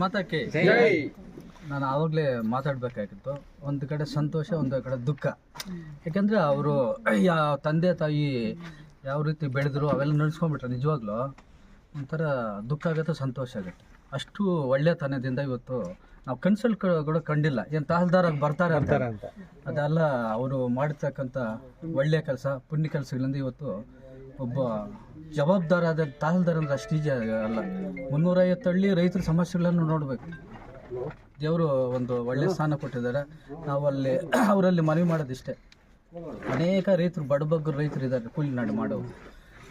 ಮಾತಕ್ಕೆ ನಾನು ಆವಾಗಲೇ ಮಾತಾಡಬೇಕಾಗಿತ್ತು. ಒಂದು ಕಡೆ ಸಂತೋಷ ಒಂದು ಕಡೆ ದುಃಖ. ಯಾಕಂದರೆ ಅವರು ಯಾವ ತಂದೆ ತಾಯಿ ಯಾವ ರೀತಿ ಬೆಳೆದ್ರು ಅವೆಲ್ಲ ನಡೆಸ್ಕೊಂಡ್ಬಿಟ್ರೆ ನಿಜವಾಗ್ಲೂ ಒಂಥರ ದುಃಖ ಆಗುತ್ತೆ ಸಂತೋಷ ಆಗುತ್ತೆ. ಅಷ್ಟು ಒಳ್ಳೆತನದಿಂದ ಇವತ್ತು ನಾವು ಕನ್ಸಲ್ ಕೂಡ ಕಂಡಿಲ್ಲ. ಏನು ತಹಸೀಲ್ದಾರ್ ಬರ್ತಾರೆ ಅಂತ. ಅದೆಲ್ಲ ಅವರು ಮಾಡಿರ್ತಕ್ಕಂಥ ಒಳ್ಳೆಯ ಕೆಲಸ ಪುಣ್ಯ ಕೆಲಸಗಳಿಂದ ಇವತ್ತು ಒಬ್ಬ ಜವಾಬ್ದಾರಾದ ತಹಲ್ದಾರ್ ಅಂದ್ರೆ ಅಷ್ಟು ಈಜಿ ಅಲ್ಲ. ಮುನ್ನೂರೈವತ್ತು ಹಳ್ಳಿ ರೈತರ ಸಮಸ್ಯೆಗಳನ್ನು ನೋಡಬೇಕು. ದೇವರು ಒಂದು ಒಳ್ಳೆ ಸ್ಥಾನ ಕೊಟ್ಟಿದ್ದಾರೆ. ನಾವು ಅಲ್ಲಿ ಅವರಲ್ಲಿ ಮನವಿ ಮಾಡೋದಿಷ್ಟೇ. ಅನೇಕ ರೈತರು ಬಡಬಗ್ಗರು ರೈತರು ಇದ್ದಾರೆ ಕೂಲಿ ನಾಡು ಮಾಡೋ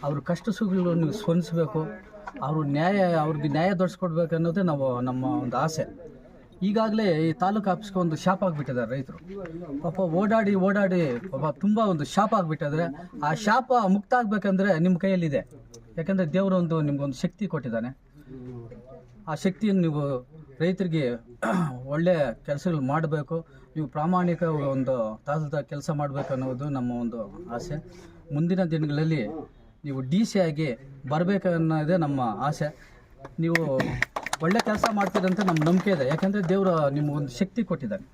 ಅವ್ರ ಕಷ್ಟ ಸುಖಗಳನ್ನು ಸ್ಪಂದಿಸಬೇಕು. ಅವರು ನ್ಯಾಯ, ಅವ್ರಿಗೆ ನ್ಯಾಯ ದೊಡ್ಸ್ಕೊಡ್ಬೇಕು ಅನ್ನೋದೇ ನಾವು ನಮ್ಮ ಒಂದು ಆಸೆ. ಈಗಾಗಲೇ ಈ ತಾಲೂಕು ಆಫೀಸ್ಗೆ ಒಂದು ಶಾಪ್ ಆಗಿಬಿಟ್ಟಿದ್ದಾರೆ ರೈತರು. ಪಾಪ ಓಡಾಡಿ ಓಡಾಡಿ ಪಾಪ ತುಂಬ ಒಂದು ಶಾಪ್ ಆಗಿಬಿಟ್ಟಿದ್ರೆ ಆ ಶಾಪ ಮುಕ್ತ ಆಗಬೇಕಂದ್ರೆ ನಿಮ್ಮ ಕೈಯಲ್ಲಿದೆ. ಯಾಕಂದರೆ ದೇವರು ಒಂದು ನಿಮ್ಗೊಂದು ಶಕ್ತಿ ಕೊಟ್ಟಿದ್ದಾನೆ. ಆ ಶಕ್ತಿಯನ್ನು ನೀವು ರೈತರಿಗೆ ಒಳ್ಳೆ ಕೆಲಸಗಳು ಮಾಡಬೇಕು. ನೀವು ಪ್ರಾಮಾಣಿಕ ಒಂದು ತಾಸದ ಕೆಲಸ ಮಾಡಬೇಕು ಅನ್ನೋದು ನಮ್ಮ ಒಂದು ಆಸೆ. ಮುಂದಿನ ದಿನಗಳಲ್ಲಿ ನೀವು ಡಿ ಸಿ ಆಗಿ ಬರಬೇಕನ್ನೋದೇ ನಮ್ಮ ಆಸೆ. ನೀವು ಒಳ್ಳೆ ಕೆಲಸ ಮಾಡ್ತೀರಂತ ನಮ್ಮ ನಂಬಿಕೆ ಇದೆ. ಯಾಕಂದರೆ ದೇವರು ನಿಮಗೊಂದು ಶಕ್ತಿ ಕೊಟ್ಟಿದ್ದಾನೆ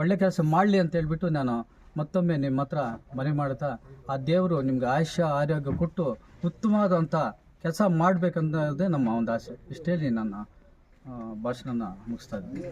ಒಳ್ಳೆ ಕೆಲಸ ಮಾಡಲಿ ಅಂತ ಹೇಳ್ಬಿಟ್ಟು ನಾನು ಮತ್ತೊಮ್ಮೆ ನಿಮ್ಮ ಹತ್ರ ಮನೆ ಮಾಡುತ್ತಾ, ಆ ದೇವರು ನಿಮ್ಗೆ ಆಯುಷ್ಯ, ಆರೋಗ್ಯ ಕೊಟ್ಟು ಉತ್ತಮವಾದಂಥ ಕೆಲಸ ಮಾಡಬೇಕನ್ನೋದೇ ನಮ್ಮ ಒಂದು ಆಸೆ. ಇಷ್ಟೇ ನನ್ನ ಭಾಷಣನ ಮುಗಿಸ್ತಾ ಇದ್ದೀನಿ.